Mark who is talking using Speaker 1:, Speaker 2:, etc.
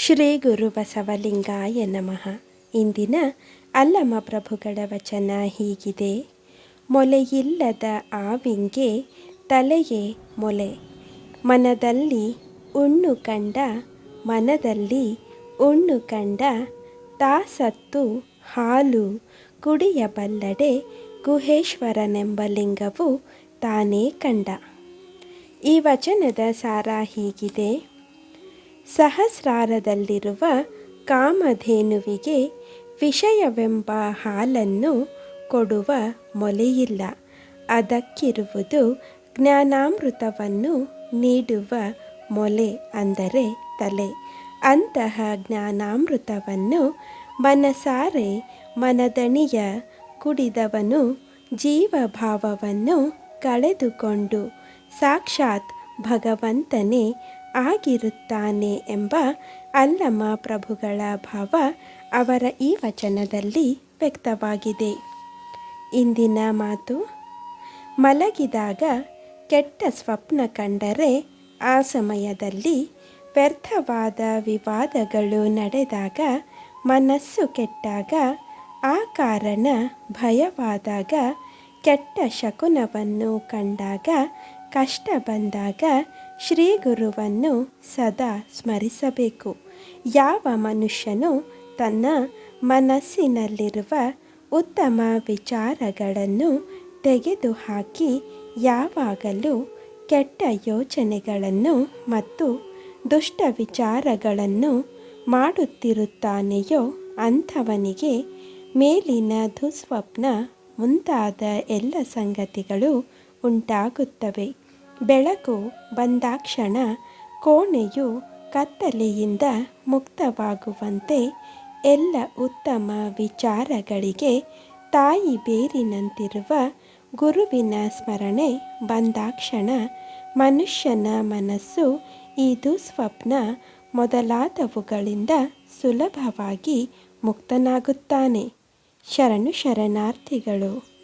Speaker 1: ಶ್ರೀ ಗುರು ಬಸವಲಿಂಗಾಯ ನಮಃ. ಇಂದಿನ ಅಲ್ಲಮ ಪ್ರಭುಗಳ ವಚನ ಹೀಗಿದೆ. ಮೊಲೆಯಿಲ್ಲದ ಆವಿಂಗೆ ತಲೆಯೇ ಮೊಲೆ. ಮನದಲ್ಲಿ ಉಣ್ಣು ಕಂಡ, ಮನದಲ್ಲಿ ಉಣ್ಣು ಕಂಡ ತಾಸತ್ತು ಹಾಲು ಕುಡಿಯಬಲ್ಲಡೆ ಗುಹೇಶ್ವರನೆಂಬ ಲಿಂಗವು ತಾನೇ ಕಂಡ. ಈ ವಚನದ ಸಾರ ಹೀಗಿದೆ. ಸಹಸ್ರಾರದಲ್ಲಿರುವ ಕಾಮಧೇನುವಿಗೆ ವಿಷಯವೆಂಬ ಹಾಲನ್ನು ಕೊಡುವ ಮೊಲೆಯಿಲ್ಲ. ಅದಕ್ಕಿರುವುದು ಜ್ಞಾನಾಮೃತವನ್ನು ನೀಡುವ ಮೊಲೆ ಅಂದರೆ ತಲೆ. ಅಂತಹ ಜ್ಞಾನಾಮೃತವನ್ನು ಮನಸಾರೆ ಮನದಣಿಯ ಕುಡಿದವನು ಜೀವಭಾವವನ್ನು ಕಳೆದುಕೊಂಡು ಸಾಕ್ಷಾತ್ ಭಗವಂತನೇ ಆಗಿರುತ್ತಾನೆ ಎಂಬ ಅಲ್ಲಮ ಪ್ರಭುಗಳ ಭಾವ ಅವರ ಈ ವಚನದಲ್ಲಿ ವ್ಯಕ್ತವಾಗಿದೆ. ಇಂದಿನ ಮಾತು, ಮಲಗಿದಾಗ ಕೆಟ್ಟ ಸ್ವಪ್ನ ಕಂಡರೆ ಆ ಸಮಯದಲ್ಲಿ ವ್ಯರ್ಥವಾದ ವಿವಾದಗಳು ನಡೆದಾಗ ಮನಸ್ಸು ಕೆಟ್ಟಾಗ, ಆ ಕಾರಣ ಭಯವಾದಾಗ ಕೆಟ್ಟ ಶಕುನವನ್ನು ಕಂಡಾಗ ಕಷ್ಟ ಬಂದಾಗ ಶ್ರೀ ಗುರುವನ್ನು ಸದಾ ಸ್ಮರಿಸಬೇಕು. ಯಾವ ಮನುಷ್ಯನು ತನ್ನ ಮನಸ್ಸಿನಲ್ಲಿರುವ ಉತ್ತಮ ವಿಚಾರಗಳನ್ನು ತೆಗೆದುಹಾಕಿ ಯಾವಾಗಲೂ ಕೆಟ್ಟ ಯೋಚನೆಗಳನ್ನು ಮತ್ತು ದುಷ್ಟ ವಿಚಾರಗಳನ್ನು ಮಾಡುತ್ತಿರುತ್ತಾನೆಯೋ ಅಂಥವನಿಗೆ ಮೇಲಿನ ದುಸ್ವಪ್ನ ಮುಂತಾದ ಎಲ್ಲ ಸಂಗತಿಗಳು ಉಂಟಾಗುತ್ತವೆ. ಬೆಳಕು ಬಂದಾಕ್ಷಣ ಕೋಣೆಯು ಕತ್ತಲೆಯಿಂದ ಮುಕ್ತವಾಗುವಂತೆ ಎಲ್ಲ ಉತ್ತಮ ವಿಚಾರಗಳಿಗೆ ತಾಯಿ ಬೇರಿನಂತಿರುವ ಗುರುವಿನ ಸ್ಮರಣೆ ಬಂದಾಕ್ಷಣ ಮನುಷ್ಯನ ಮನಸ್ಸು ಈ ದುಸ್ವಪ್ನ ಮೊದಲಾದವುಗಳಿಂದ ಸುಲಭವಾಗಿ ಮುಕ್ತನಾಗುತ್ತಾನೆ. ಶರಣು ಶರಣಾರ್ಥಿಗಳು.